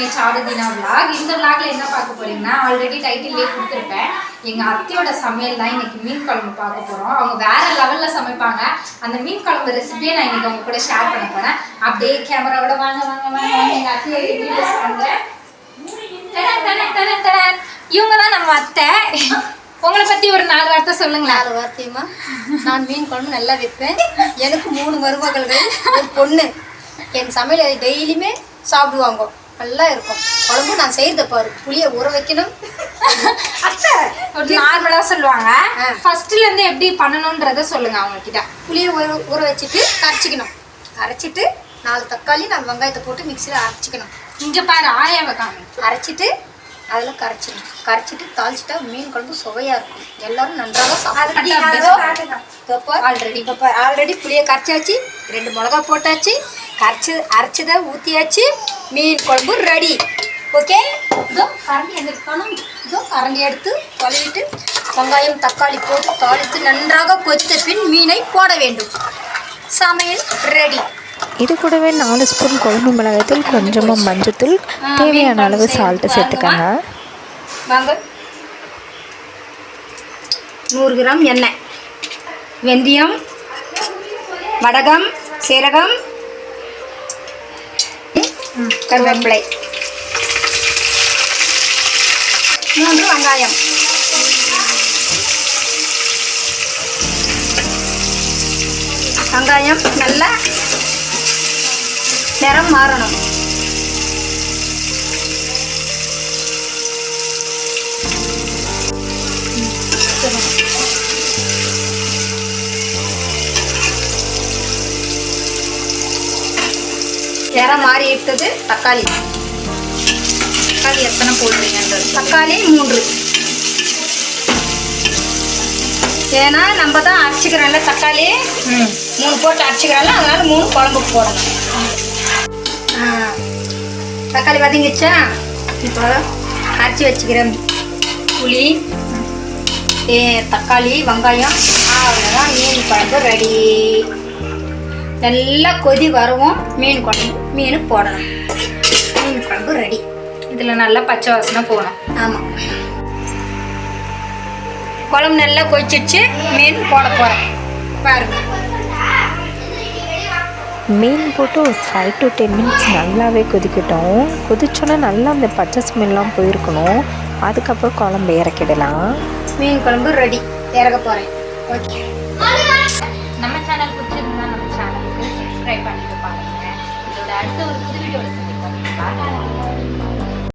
My சாடு Dina vlog இந்த விளாக்ல என்ன பார்க்க போறீங்கன்னா ஆல்ரெடி டைட்டிலே கொடுத்துருப்பேன். எங்க அத்தையோட சமையல் தான் இன்னைக்கு மீன் குழம்பு பார்க்க போறோம். அவங்க வேற லெவல்ல சமைப்பாங்க. அந்த மீன் குழம்பு ரெசிபியை நான் இன்னைக்கு அவங்க கூட ஷேர் பண்ண போறேன். அப்படியே கேமராவோட வாங்க வாங்க வாங்க வாங்க. எங்க அத்தையை இன்ட்ரடியூஸ் பண்றேன்? இவங்க தான் நம்ம அத்தை. உங்களை பத்தி ஒரு நாலு வார்த்தை சொல்லுங்களேன். நாலு வார்த்தையுமா? நான் மீன் குழம்பு நல்லா வைப்பேன். எனக்கு மூணு மருமகள்கள். ஒரு பொண்ணு. என் சமையல் டெய்லியுமே சாப்பிடுவாங்க. நல்லா இருக்கும். குழம்பு நான் செய்யறத பாரு. புளியை ஊற வைக்கணும். அத்தை ஒரு நார்மலா சொல்லுவாங்க. ஃபர்ஸ்ட்ல இருந்து எப்படி பண்ணணும்ன்றத சொல்லுங்க அவங்க கிட்ட புளியை ஊற ஊற வச்சுட்டு கரைச்சிக்கணும். அரைச்சிட்டு நாலு தக்காளி நாலு வெங்காயத்தை போட்டு மிக்சியில் அரைச்சிக்கணும். இங்க பாரு ஆயாவை காமி அரைச்சிட்டு அதில் கரைச்சிக்கணும். கரைச்சிட்டு தாளிச்சிட்டா மீன் குழம்பு சுவையாக இருக்கும். எல்லாரும் நன்றாக சாப்பிட்டு ஆல்ரெடி ஆல்ரெடி புளியை கரைச்சாச்சு. ரெண்டு மிளகா போட்டாச்சு. கரைச்சி அரைச்சதை ஊற்றியாச்சு மீன் குழம்பு ரெடி ஓகே இதோ கரண்டி எங்க இருக்கணும் இதோ கரண்டி எடுத்து கழுவிட்டு வெங்காயம் தக்காளி போட்டு தாளித்து நன்றாக கொதித்த பின் மீனை போட வேண்டும். சமையல் ரெடி இது கூடவே நாலு ஸ்பூன் குழம்பு மிளகாய்த்தூள் கொஞ்சமாக மஞ்சத்தூள் தேவையான அளவு சால்ட்டு சேர்த்துக்கோங்க. வாங்க. நூறு கிராம் எண்ணெய். வெந்தயம் வடகம் சீரகம் கருவேப்பிலை. மூன்று வெங்காயம். வெங்காயம் நல்லா நிறம் மாறணும். நிறம் மாறி விட்டது தக்காளி. தக்காளி எத்தனை போடுறீங்கன்றது. தக்காளி மூன்று. ஏன்னா நம்ம தான் அரைச்சிக்கிறோம்ல தக்காளி. மூணு போட்டு அரைச்சிக்கிறோம்ல அதனால மூணு குழம்புக்கு போடணும். தக்காளி வதங்கிச்சா இப்போ அரைச்சி வச்சுக்கிறேன். புளி ஏ, தக்காளி வெங்காயம் அவ்வளோதான் மீன் குழம்பு ரெடி நல்லா கொதி வரவும் மீன் குழம்பு மீன் போடணும். மீன் குழம்பு ரெடி இதுல நல்லா பச்சை வாசனை போகணும். ஆமாம் குழம்பு நல்லா கொதிச்சிடுச்சு மீன் போட போகிறேன் பாருங்க. மீன் போட்டு ஒரு ஃபைவ் டு டென் மினிட்ஸ் நல்லாவே கொதிக்கட்டும். கொதிச்சோன்னா நல்லா அந்த பச்சை ஸ்மெல்லாம் போயிருக்கணும். அதுக்கப்புறம் குழம்பு இறக்கிடலாம். மீன் குழம்பு ரெடி இறக்க போகிறேன் ஓகே நம்ம சேனல்